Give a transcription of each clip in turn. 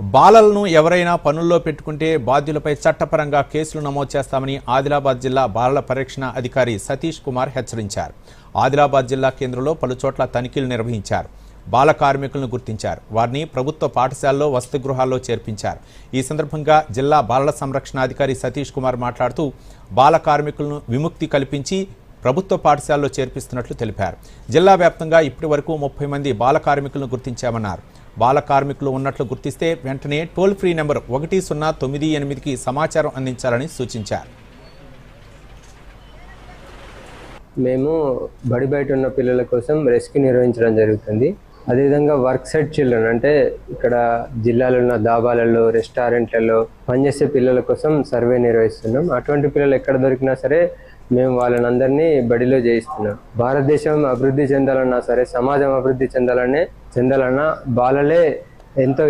బాలలను ఎవరైనా పనుల్లో పెట్టుకుంటే బాధ్యులపై చట్టపరంగా కేసులు నమోదు చేస్తామని ఆదిలాబాద్ జిల్లా బాలల పరీక్షణ అధికారి సతీష్ కుమార్ హెచ్చరించారు. ఆదిలాబాద్ జిల్లా కేంద్రంలో పలుచోట్ల తనిఖీలు నిర్వహించారు. బాల కార్మికులను గుర్తించారు. వారిని ప్రభుత్వ పాఠశాలలో వసతి గృహాల్లో చేర్పించారు. ఈ సందర్భంగా జిల్లా బాలల సంరక్షణాధికారి సతీష్ కుమార్ మాట్లాడుతూ బాల కార్మికులను విముక్తి కల్పించి ప్రభుత్వ పాఠశాలలో చేర్పిస్తున్నట్లు తెలిపారు. జిల్లా వ్యాప్తంగా ఇప్పటి వరకు ముప్పై మంది బాల కార్మికులను గుర్తించామన్నారు. బాల కార్మికులు ఉన్నట్లు గుర్తిస్తే వెంటనే టోల్ ఫ్రీ నెంబర్ ఒకటి సున్నా తొమ్మిది ఎనిమిదికి సమాచారం అందించాలని సూచించారు. మేము బడి బయట ఉన్న పిల్లల కోసం రెస్క్యూ నిర్వహించడం జరుగుతుంది. అదేవిధంగా వర్క్ సైట్ చిల్డ్రన్ అంటే ఇక్కడ జిల్లాలో ఉన్న దాబాలలో రెస్టారెంట్లలో పనిచేసే పిల్లల కోసం సర్వే నిర్వహిస్తున్నాం. అటువంటి పిల్లలు ఎక్కడ దొరికినా సరే మేము వాళ్ళని అందరినీ బడిలో చేయిస్తున్నాం భారతదేశం అభివృద్ధి చెందాలన్నా సరే సమాజం అభివృద్ధి చెందాలనే చెందాలన్నా బాలలే ఎంతో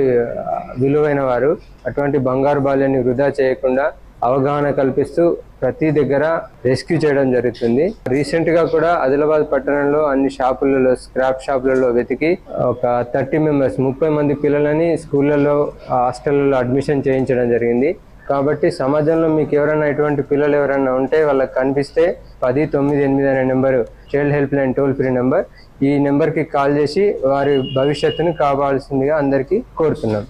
విలువైన వారు. అటువంటి బంగారు బాల్యాన్ని వృధా చేయకుండా అవగాహన కల్పిస్తూ ప్రతి దగ్గర రెస్క్యూ చేయడం జరుగుతుంది. రీసెంట్గా కూడా ఆదిలాబాద్ పట్టణంలో అన్ని షాపులలో స్క్రాప్ షాపులలో వెతికి ఒక థర్టీ మెంబర్స్ ముప్పై మంది పిల్లలని స్కూళ్ళలో హాస్టల్లో అడ్మిషన్ చేయించడం జరిగింది. కాబట్టి సమాజంలో మీకు ఎవరైనా ఇటువంటి పిల్లలు ఎవరైనా ఉంటే వాళ్ళకి కనిపిస్తే పది తొమ్మిది ఎనిమిది అనే number child help line toll free number ఈ నెంబర్కి కాల్ చేసి వారి భవిష్యత్తును కావాల్సిందిగా అందరికీ కోరుతున్నాం.